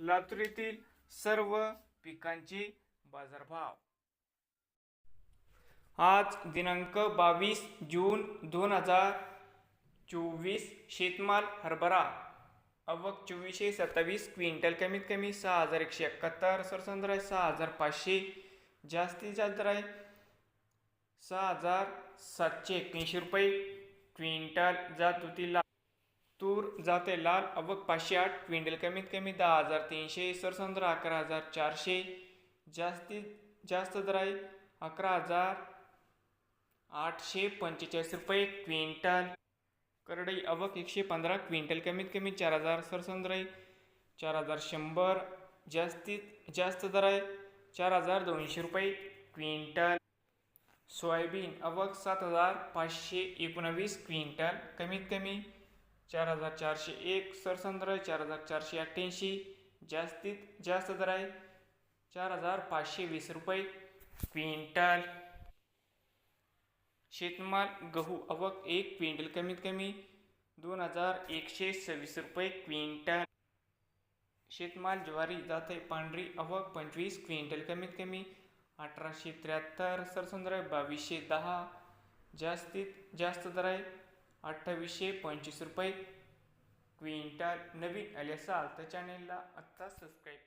लातूर येथील सर्व पिकांचे बाजारभाव. आज दिनांक बावीस जून दोन हजार चोवीस शेतमाल हरभरा. अवक चोवीसशे सत्तावीस क्विंटल कमीत कमी सहा हजार एकशे एकाहत्तर सरसंद्र आहे सहा हजार पाचशे जास्तीत जास्त आहे सहा हजार सातशे एक्क्याऐंशी रुपये. क्विंटल जात होती जाते लाल अवक पाचशे आठ क्विंटल कमीत कमी दहा हजार तीनशे सरसंद्र अकरा हजार चारशे जास्तीत जास्त दर आहे अकरा हजार आठशे पंचेचाळीस रुपये क्विंटल. करडई अवक एकशे पंधरा क्विंटल कमीत कमी चार हजार सरसंद्र आहे चार हजार शंभर जास्तीत जास्त दर आहे चार हजार दोनशे रुपये क्विंटल. सोयाबीन अवक सात हजार पाचशे एकोणावीस क्विंटल कमीत कमी चार हजार चारशे एक सरसंद्र आहे चार हजार चारशे अठ्ठ्याऐंशी जास्तीत जास्त दर आहे चार हजार पाचशे वीस रुपये. क्विंटल. शेतमाल गहू अवक एक क्विंटल कमीत कमी दोन हजार एकशे सव्वीस रुपये क्विंटल. शेतमाल ज्वारी जाते पांढरी अवक पंचवीस क्विंटल कमीत कमी अठराशे त्र्याहत्तर सरसंद्र आहे बावीसशे दहा जास्तीत जास्त दर आहे अठ्ठावीसशे पंचवीस रुपये. क्विंटल नवीन आले असाल तर चॅनेलला आत्ता सबस्क्राईब